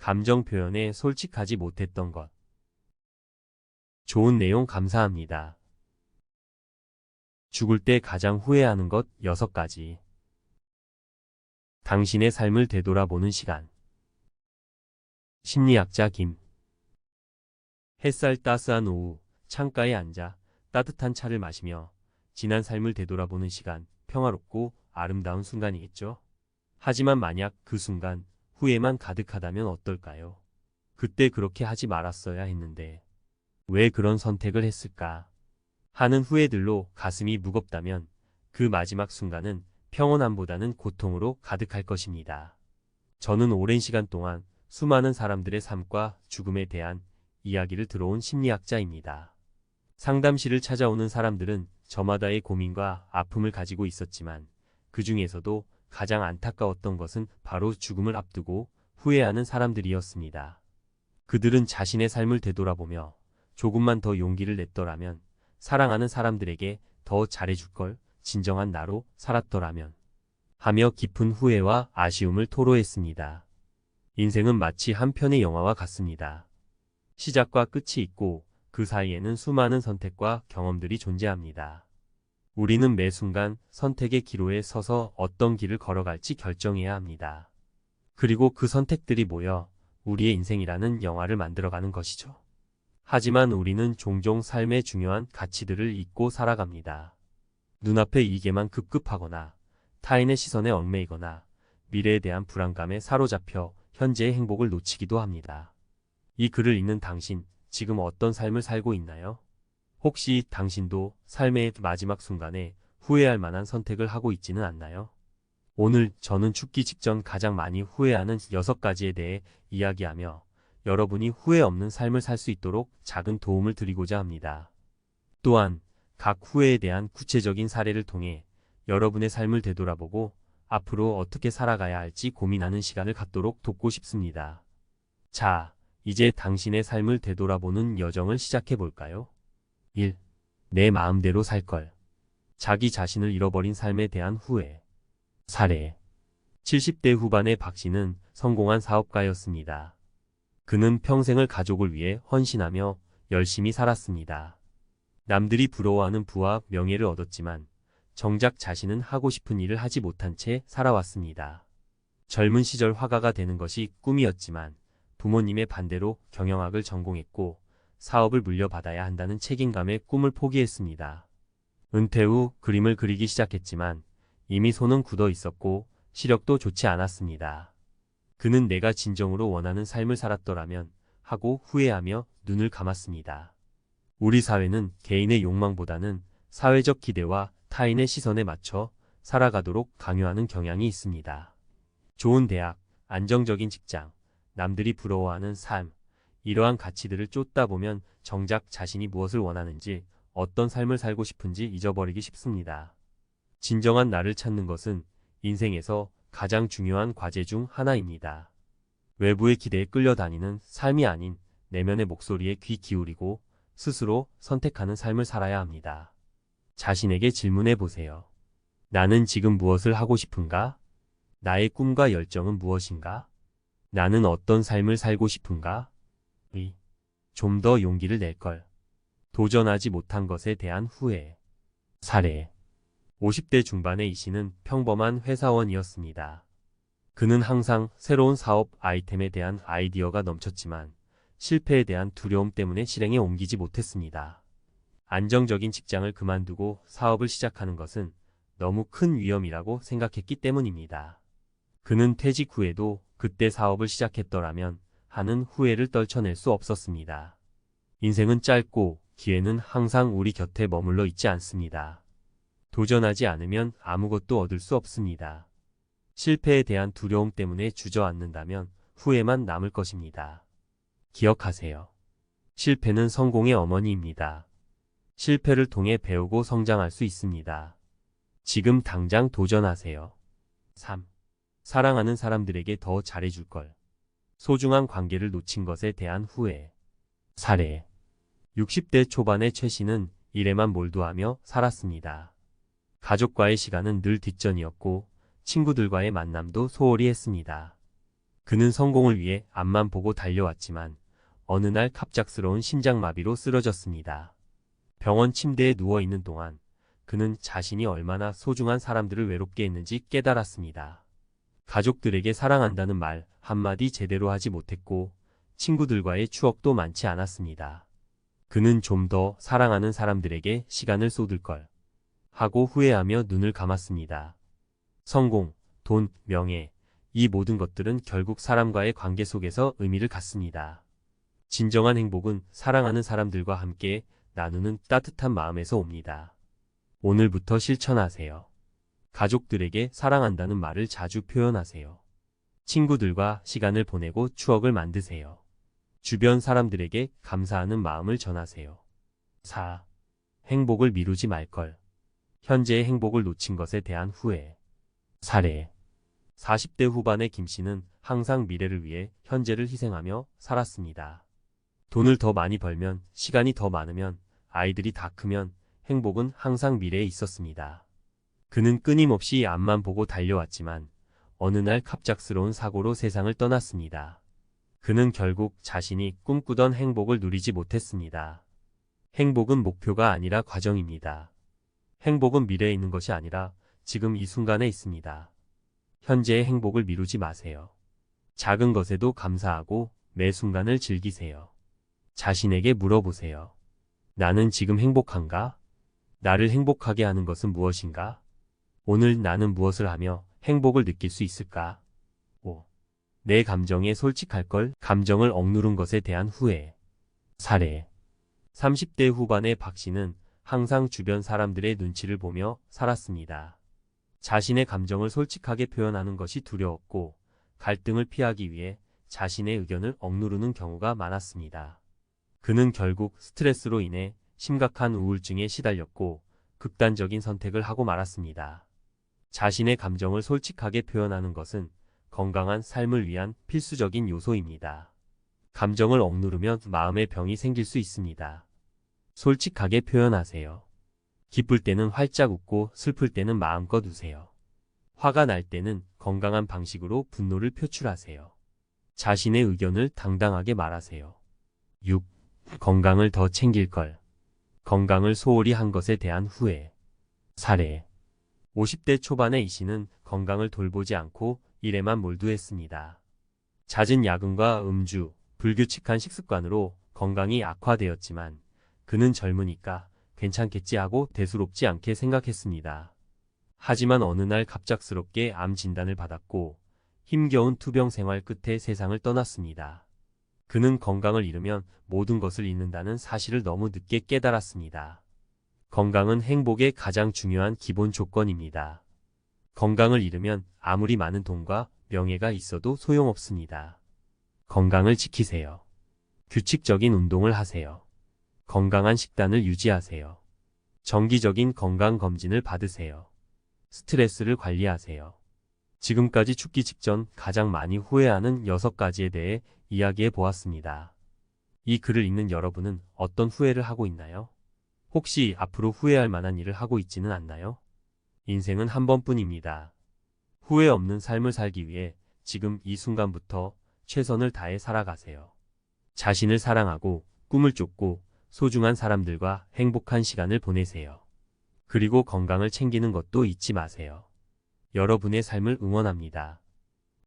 감정 표현에 솔직하지 못했던 것. 좋은 내용 감사합니다. 죽을 때 가장 후회하는 것 6가지. 당신의 삶을 되돌아보는 시간. 심리학자 김. 햇살 따스한 오후, 창가에 앉아 따뜻한 차를 마시며 지난 삶을 되돌아보는 시간, 평화롭고 아름다운 순간이겠죠? 하지만 만약 그 순간 후회만 가득하다면 어떨까요? 그때 그렇게 하지 말았어야 했는데 왜 그런 선택을 했을까? 하는 후회들로 가슴이 무겁다면 그 마지막 순간은 평온함보다는 고통으로 가득할 것입니다. 저는 오랜 시간 동안 수많은 사람들의 삶과 죽음에 대한 이야기를 들어온 심리학자입니다. 상담실을 찾아오는 사람들은 저마다의 고민과 아픔을 가지고 있었지만 그 중에서도 가장 안타까웠던 것은 바로 죽음을 앞두고 후회하는 사람들이었습니다. 그들은 자신의 삶을 되돌아보며 조금만 더 용기를 냈더라면 사랑하는 사람들에게 더 잘해줄 걸 진정한 나로 살았더라면 하며 깊은 후회와 아쉬움을 토로했습니다. 인생은 마치 한 편의 영화와 같습니다. 시작과 끝이 있고 그 사이에는 수많은 선택과 경험들이 존재합니다. 우리는 매 순간 선택의 기로에 서서 어떤 길을 걸어갈지 결정해야 합니다. 그리고 그 선택들이 모여 우리의 인생이라는 영화를 만들어가는 것이죠. 하지만 우리는 종종 삶의 중요한 가치들을 잊고 살아갑니다. 눈앞의 이게만 급급하거나 타인의 시선에 얽매이거나 미래에 대한 불안감에 사로잡혀 현재의 행복을 놓치기도 합니다. 이 글을 읽는 당신, 지금 어떤 삶을 살고 있나요? 혹시 당신도 삶의 마지막 순간에 후회할 만한 선택을 하고 있지는 않나요? 오늘 저는 죽기 직전 가장 많이 후회하는 6가지에 대해 이야기하며 여러분이 후회 없는 삶을 살 수 있도록 작은 도움을 드리고자 합니다. 또한 각 후회에 대한 구체적인 사례를 통해 여러분의 삶을 되돌아보고 앞으로 어떻게 살아가야 할지 고민하는 시간을 갖도록 돕고 싶습니다. 자, 이제 당신의 삶을 되돌아보는 여정을 시작해 볼까요? 1. 내 마음대로 살 걸. 자기 자신을 잃어버린 삶에 대한 후회. 사례. 70대 후반의 박 씨는 성공한 사업가였습니다. 그는 평생을 가족을 위해 헌신하며 열심히 살았습니다. 남들이 부러워하는 부와 명예를 얻었지만 정작 자신은 하고 싶은 일을 하지 못한 채 살아왔습니다. 젊은 시절 화가가 되는 것이 꿈이었지만 부모님의 반대로 경영학을 전공했고 사업을 물려받아야 한다는 책임감에 꿈을 포기했습니다. 은퇴 후 그림을 그리기 시작했지만 이미 손은 굳어 있었고 시력도 좋지 않았습니다. 그는 내가 진정으로 원하는 삶을 살았더라면 하고 후회하며 눈을 감았습니다. 우리 사회는 개인의 욕망보다는 사회적 기대와 타인의 시선에 맞춰 살아가도록 강요하는 경향이 있습니다. 좋은 대학, 안정적인 직장, 남들이 부러워하는 삶, 이러한 가치들을 쫓다 보면 정작 자신이 무엇을 원하는지 어떤 삶을 살고 싶은지 잊어버리기 쉽습니다. 진정한 나를 찾는 것은 인생에서 가장 중요한 과제 중 하나입니다. 외부의 기대에 끌려다니는 삶이 아닌 내면의 목소리에 귀 기울이고 스스로 선택하는 삶을 살아야 합니다. 자신에게 질문해 보세요. 나는 지금 무엇을 하고 싶은가? 나의 꿈과 열정은 무엇인가? 나는 어떤 삶을 살고 싶은가? 의. 좀더 용기를 낼 걸. 도전하지 못한 것에 대한 후회. 사례. 50대 중반의 이 씨는 평범한 회사원이었습니다. 그는 항상 새로운 사업 아이템에 대한 아이디어가 넘쳤지만 실패에 대한 두려움 때문에 실행에 옮기지 못했습니다. 안정적인 직장을 그만두고 사업을 시작하는 것은 너무 큰 위험이라고 생각했기 때문입니다. 그는 퇴직 후에도 그때 사업을 시작했더라면 하는 후회를 떨쳐낼 수 없었습니다. 인생은 짧고 기회는 항상 우리 곁에 머물러 있지 않습니다. 도전하지 않으면 아무것도 얻을 수 없습니다. 실패에 대한 두려움 때문에 주저앉는다면 후회만 남을 것입니다. 기억하세요. 실패는 성공의 어머니입니다. 실패를 통해 배우고 성장할 수 있습니다. 지금 당장 도전하세요. 3. 사랑하는 사람들에게 더 잘해줄 걸. 소중한 관계를 놓친 것에 대한 후회. 사례. 60대 초반의 최 씨는 일에만 몰두하며 살았습니다. 가족과의 시간은 늘 뒷전이었고 친구들과의 만남도 소홀히 했습니다. 그는 성공을 위해 앞만 보고 달려왔지만 어느 날 갑작스러운 심장마비로 쓰러졌습니다. 병원 침대에 누워 있는 동안 그는 자신이 얼마나 소중한 사람들을 외롭게 했는지 깨달았습니다. 가족들에게 사랑한다는 말 한마디 제대로 하지 못했고 친구들과의 추억도 많지 않았습니다. 그는 좀 더 사랑하는 사람들에게 시간을 쏟을 걸 하고 후회하며 눈을 감았습니다. 성공, 돈, 명예, 이 모든 것들은 결국 사람과의 관계 속에서 의미를 갖습니다. 진정한 행복은 사랑하는 사람들과 함께 나누는 따뜻한 마음에서 옵니다. 오늘부터 실천하세요. 가족들에게 사랑한다는 말을 자주 표현하세요. 친구들과 시간을 보내고 추억을 만드세요. 주변 사람들에게 감사하는 마음을 전하세요. 4. 행복을 미루지 말걸. 현재의 행복을 놓친 것에 대한 후회. 사례. 40대 후반의 김 씨는 항상 미래를 위해 현재를 희생하며 살았습니다. 돈을 더 많이 벌면, 시간이 더 많으면, 아이들이 다 크면 행복은 항상 미래에 있었습니다. 그는 끊임없이 앞만 보고 달려왔지만 어느 날 갑작스러운 사고로 세상을 떠났습니다. 그는 결국 자신이 꿈꾸던 행복을 누리지 못했습니다. 행복은 목표가 아니라 과정입니다. 행복은 미래에 있는 것이 아니라 지금 이 순간에 있습니다. 현재의 행복을 미루지 마세요. 작은 것에도 감사하고 매 순간을 즐기세요. 자신에게 물어보세요. 나는 지금 행복한가? 나를 행복하게 하는 것은 무엇인가? 오늘 나는 무엇을 하며 행복을 느낄 수 있을까? 5. 내 감정에 솔직할 걸 감정을 억누른 것에 대한 후회. 사례. 30대 후반의 박 씨는 항상 주변 사람들의 눈치를 보며 살았습니다. 자신의 감정을 솔직하게 표현하는 것이 두려웠고 갈등을 피하기 위해 자신의 의견을 억누르는 경우가 많았습니다. 그는 결국 스트레스로 인해 심각한 우울증에 시달렸고 극단적인 선택을 하고 말았습니다. 자신의 감정을 솔직하게 표현하는 것은 건강한 삶을 위한 필수적인 요소입니다. 감정을 억누르면 마음의 병이 생길 수 있습니다. 솔직하게 표현하세요. 기쁠 때는 활짝 웃고 슬플 때는 마음껏 우세요. 화가 날 때는 건강한 방식으로 분노를 표출하세요. 자신의 의견을 당당하게 말하세요. 6. 건강을 더 챙길 걸. 건강을 소홀히 한 것에 대한 후회. 사례. 50대 초반의 이 씨는 건강을 돌보지 않고 일에만 몰두했습니다. 잦은 야근과 음주, 불규칙한 식습관으로 건강이 악화되었지만 그는 젊으니까 괜찮겠지 하고 대수롭지 않게 생각했습니다. 하지만 어느 날 갑작스럽게 암 진단을 받았고 힘겨운 투병 생활 끝에 세상을 떠났습니다. 그는 건강을 잃으면 모든 것을 잃는다는 사실을 너무 늦게 깨달았습니다. 건강은 행복의 가장 중요한 기본 조건입니다. 건강을 잃으면 아무리 많은 돈과 명예가 있어도 소용없습니다. 건강을 지키세요. 규칙적인 운동을 하세요. 건강한 식단을 유지하세요. 정기적인 건강검진을 받으세요. 스트레스를 관리하세요. 지금까지 죽기 직전 가장 많이 후회하는 6가지에 대해 이야기해 보았습니다. 이 글을 읽는 여러분은 어떤 후회를 하고 있나요? 혹시 앞으로 후회할 만한 일을 하고 있지는 않나요? 인생은 한 번뿐입니다. 후회 없는 삶을 살기 위해 지금 이 순간부터 최선을 다해 살아가세요. 자신을 사랑하고 꿈을 쫓고 소중한 사람들과 행복한 시간을 보내세요. 그리고 건강을 챙기는 것도 잊지 마세요. 여러분의 삶을 응원합니다.